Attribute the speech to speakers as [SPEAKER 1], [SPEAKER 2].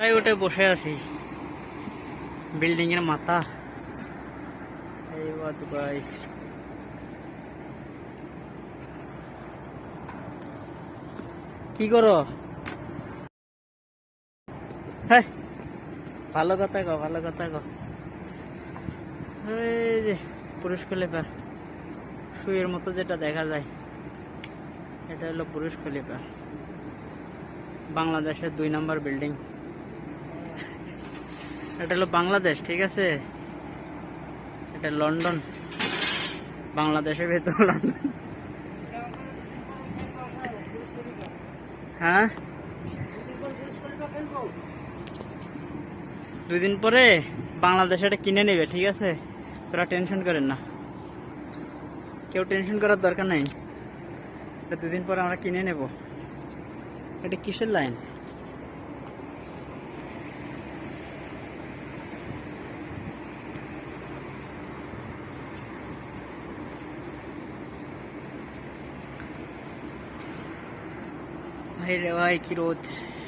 [SPEAKER 1] তাই ওটা বসে আছি। বিল্ডিং এর মাথা। এই বাদ ভাই কি করো? হ্যাঁ ভালো কথা কো ভালো কথা কো এই যে, পুরুষ শুয়ের মতো যেটা দেখা যায়, এটা হলো পুরুষ খলিফা। বাংলাদেশের দুই নম্বর বিল্ডিং। এটা হলো বাংলাদেশ, ঠিক আছে? এটা লন্ডন। বাংলাদেশের ভেতর লন্ডন। হ্যাঁ? দুই দিন পরে বাংলাদেশে এটা কিনে নেবে, ঠিক আছে? তোরা টেনশন করেন না। কেউ টেনশন করার দরকার নাই। এটা দুদিন পরে আমরা কিনে নেব। এটা কিসের লাইন? ヘレワイキローって。